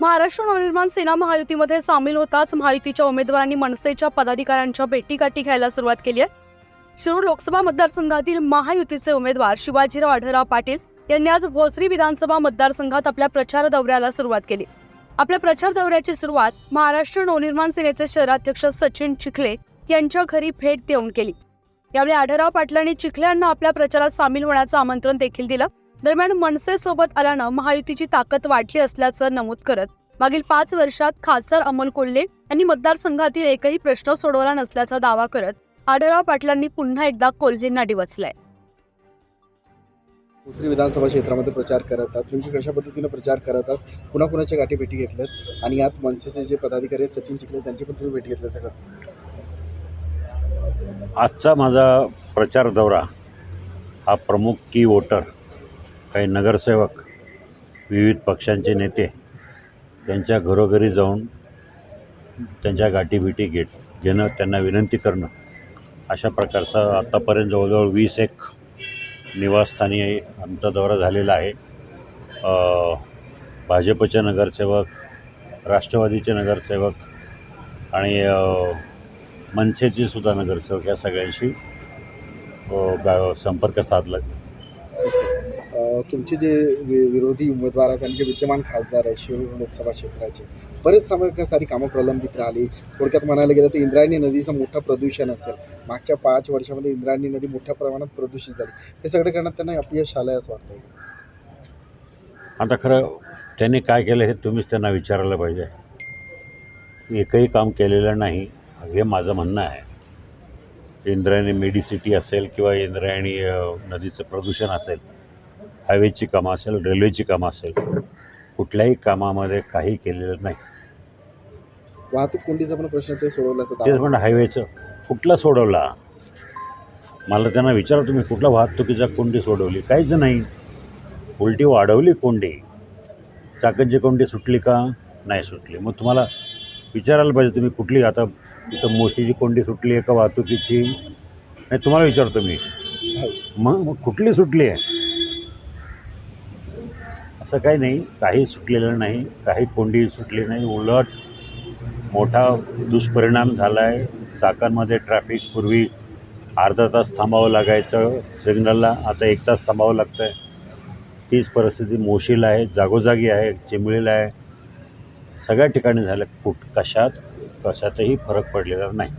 महाराष्ट्र नवनिर्माण सेना महायुतीमध्ये सामील होताच महायुतीच्या उमेदवारांनी मनसेच्या पदाधिकाऱ्यांच्या भेटीगाठी घ्यायला सुरुवात केली आहे. शिरूर लोकसभा मतदारसंघातील महायुतीचे उमेदवार शिवाजीराव आढळराव पाटील यांनी आज भोसरी विधानसभा मतदारसंघात आपल्या प्रचार दौऱ्याला सुरुवात केली. आपल्या प्रचार दौऱ्याची सुरुवात महाराष्ट्र नवनिर्माण सेनेचे शहराध्यक्ष सचिन चिखले यांच्या घरी भेट देऊन केली. यावेळी आढळराव पाटलांनी चिखले यांना आपल्या प्रचारात सामील होण्याचं आमंत्रण देखील दिलं. दरम्यान मनसे सोबत आल्यानं महायुतीची ताकद वाढली असल्याचं नमूद करत मागील पाच वर्षात खासदार अमोल कोल्हे यांनी मतदारसंघातील एकही प्रश्न सोडवला नसल्याचा दावा करत आढळराव पाटलांनी पुन्हा एकदा कोल्हेंना डिवचलाय. दुसरी विधानसभा क्षेत्रामध्ये प्रचार करत आहात. तुम्ही कशा पद्धतीनं प्रचार करत आहात? कुणाकुणाच्या गाठी भेटी घेतल्यात? आणि यात मनसेचे जे पदाधिकारी आहेत सचिन चिखले त्यांची पण तुम्ही भेटी घेतल्यात का? आजचा माझा प्रचार दौरा हा प्रमुख की वोटर काही नगरसेवक विविध पक्षांचे नेते त्यांच्या घरोघरी जाऊन त्यांच्या गाठीभेटी घेत घेणं त्यांना विनंती करणं अशा प्रकारचा आत्तापर्यंत जवळजवळ वीस एक निवासस्थानी आमचा दौरा झालेला आहे. भाजपचे नगरसेवक राष्ट्रवादीचे नगरसेवक आणि मनसेचे सुद्धा नगरसेवक या सगळ्यांशी गा संपर्क साधला. तुमचे जे वि- विरोधी उमेदवार आहेत आणि जे विद्यमान खासदार आहेत शिव लोकसभा क्षेत्राचे. बरेच समय सारी कामं प्रलंबित राहिली. थोडक्यात म्हणायला गेलं तर इंद्रायणी नदीचं मोठं प्रदूषण असेल. मागच्या पाच वर्षामध्ये इंद्रायणी नदी मोठ्या प्रमाणात प्रदूषित झाली. हे सगळं करण्यात त्यांना अपयश आलं आहे असं वाटतं आता खरं त्यांनी काय केलं हे तुम्हीच त्यांना विचारायला पाहिजे. एकही काम केलेलं नाही हे माझं म्हणणं आहे. इंद्रायणी मेडिसिटी असेल किंवा इंद्रायणी नदीचं प्रदूषण असेल हायवेची कामं असेल रेल्वेची कामं असेल कुठल्याही कामामध्ये काही केलेलं नाही. वाहतूक कोंडीचा पण प्रश्न ते सोडवल्याचं तेच दावा म्हणणं हायवेचं कुठला सोडवला? मला त्यांना विचारा तुम्ही कुठला वाहतुकीचा कोंडी सोडवली? काहीच नाही. उलटी वाढवली कोंडी. चाकणची कोंडी सुटली का? नाही सुटली. मग तुम्हाला विचारायला पाहिजे तुम्ही कुठली? आता इथं मोशीची कोंडी सुटली आहे का वाहतुकीची? नाही तुम्हाला विचारतो मी. मग मग कुठली सुटली आहे? असं काही नाही. काही सुटलेलं नाही. काही कोंडी सुटली नाही. उलट मोठा दुष्परिणाम झाला आहे चाकांमध्ये ट्रॅफिक पूर्वी अर्धा तास थांबावं लागायचं. सिग्नलला आता एक तास थांबावं लागतं आहे तीच परिस्थिती मोशीला आहे जागोजागी आहे चिंबळीला आहे. सगळ्या ठिकाणी झालं. कुठ कशात? कशातही फरक पडलेला नाही.